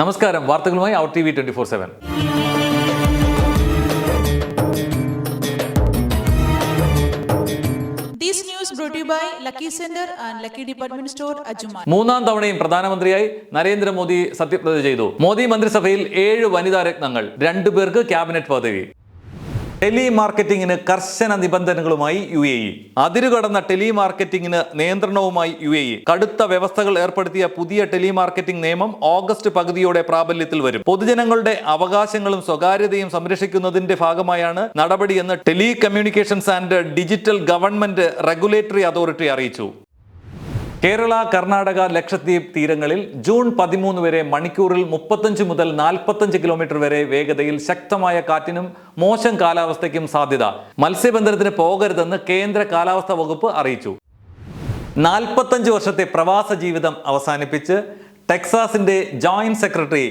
നമസ്കാരം വാർത്തകളുമായി അവർ T V twenty four seven. മൂന്നാം തവണയും പ്രധാനമന്ത്രിയായി നരേന്ദ്രമോദി സത്യപ്രതിജ്ഞ ചെയ്തു. മോദി മന്ത്രിസഭയിൽ ഏഴ് വനിതാ രത്നങ്ങൾ രണ്ടുപേർക്ക് ക്യാബിനറ്റ് പദവി. ടെലി മാർക്കറ്റിംഗിന് കർശന നിബന്ധനകളുമായി യു എ ഇ. അതിരുകടന്ന ടെലി മാർക്കറ്റിംഗിന് നിയന്ത്രണവുമായി യു എ ഇ. കടുത്ത വ്യവസ്ഥകൾ ഏർപ്പെടുത്തിയ പുതിയ ടെലി മാർക്കറ്റിംഗ് നിയമം ഓഗസ്റ്റ് പകുതിയോടെ പ്രാബല്യത്തിൽ വരും. പൊതുജനങ്ങളുടെ അവകാശങ്ങളും സ്വകാര്യതയും സംരക്ഷിക്കുന്നതിന്റെ ഭാഗമായാണ് നടപടിയെന്ന് telecommunications and digital government regulatory authority അറിയിച്ചു. കേരള കർണാടക ലക്ഷദ്വീപ് തീരങ്ങളിൽ ജൂൺ പതിമൂന്ന് വരെ മണിക്കൂറിൽ മുപ്പത്തഞ്ച് മുതൽ നാൽപ്പത്തഞ്ച് കിലോമീറ്റർ വരെ വേഗതയിൽ ശക്തമായ കാറ്റിനും മോശം കാലാവസ്ഥയ്ക്കും സാധ്യത. മത്സ്യബന്ധനത്തിന് പോകരുതെന്ന് കേന്ദ്ര കാലാവസ്ഥ വകുപ്പ് അറിയിച്ചു. നാൽപ്പത്തഞ്ച് വർഷത്തെ പ്രവാസ ജീവിതം അവസാനിപ്പിച്ച് ടെക്സാസിന്റെ ജോയിന്റ് സെക്രട്ടറി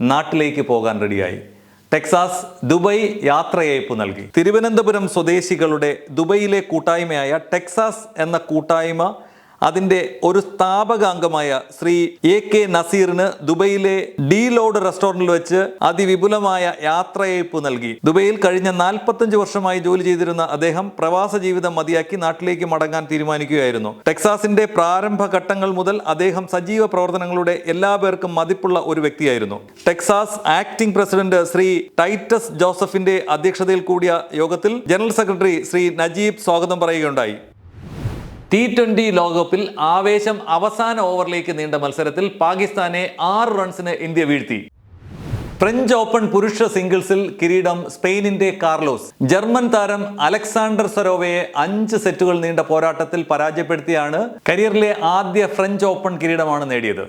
നാട്ടിലേക്ക് പോകാൻ റെഡിയായി. ടെക്സാസ് ദുബൈ യാത്രയയപ്പ് നൽകി. തിരുവനന്തപുരം സ്വദേശികളുടെ ദുബൈയിലെ കൂട്ടായ്മയായ ടെക്സാസ് എന്ന കൂട്ടായ്മ അതിന്റെ ഒരു സ്ഥാപകാംഗമായ ശ്രീ എ കെ നസീറിന് ദുബൈയിലെ ഡി ലോഡ് റെസ്റ്റോറന്റിൽ വെച്ച് അതിവിപുലമായ യാത്രയയപ്പ് നൽകി. ദുബൈയിൽ കഴിഞ്ഞ നാൽപ്പത്തഞ്ച് വർഷമായി ജോലി ചെയ്തിരുന്ന അദ്ദേഹം പ്രവാസ ജീവിതം മതിയാക്കി നാട്ടിലേക്ക് മടങ്ങാൻ തീരുമാനിക്കുകയായിരുന്നു. ടെക്സാസിന്റെ പ്രാരംഭ ഘട്ടങ്ങൾ മുതൽ അദ്ദേഹം സജീവ പ്രവർത്തനങ്ങളുടെ എല്ലാ പേർക്കും മതിപ്പുള്ള ഒരു വ്യക്തിയായിരുന്നു. Texas acting president Shri Titus ജോസഫിന്റെ അധ്യക്ഷതയിൽ കൂടിയ യോഗത്തിൽ ജനറൽ സെക്രട്ടറി ശ്രീ നജീബ് സ്വാഗതം പറയുകയുണ്ടായി. ടി ട്വന്റി ലോകകപ്പിൽ ആവേശം അവസാന ഓവറിലേക്ക് നീണ്ട മത്സരത്തിൽ പാകിസ്ഥാനെ ആറ് റൺസിന് ഇന്ത്യ വീഴ്ത്തി. ഫ്രഞ്ച് ഓപ്പൺ പുരുഷ സിംഗിൾസിൽ കിരീടം സ്പെയിനിന്റെ കാർലോസ്. ജർമ്മൻ താരം അലക്സാണ്ടർ സരോവയെ അഞ്ച് സെറ്റുകൾ നീണ്ട പോരാട്ടത്തിൽ പരാജയപ്പെടുത്തിയാണ് കരിയറിലെ ആദ്യ ഫ്രഞ്ച് ഓപ്പൺ കിരീടമാണ് നേടിയത്.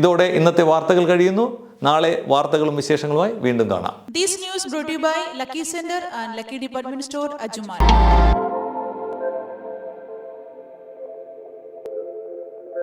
ഇതോടെ ഇന്നത്തെ വാർത്തകൾ കഴിയുന്നു. നാളെ വാർത്തകളും വിശേഷങ്ങളുമായി വീണ്ടും കാണാം. News brought to centre Department Store, Ajuman.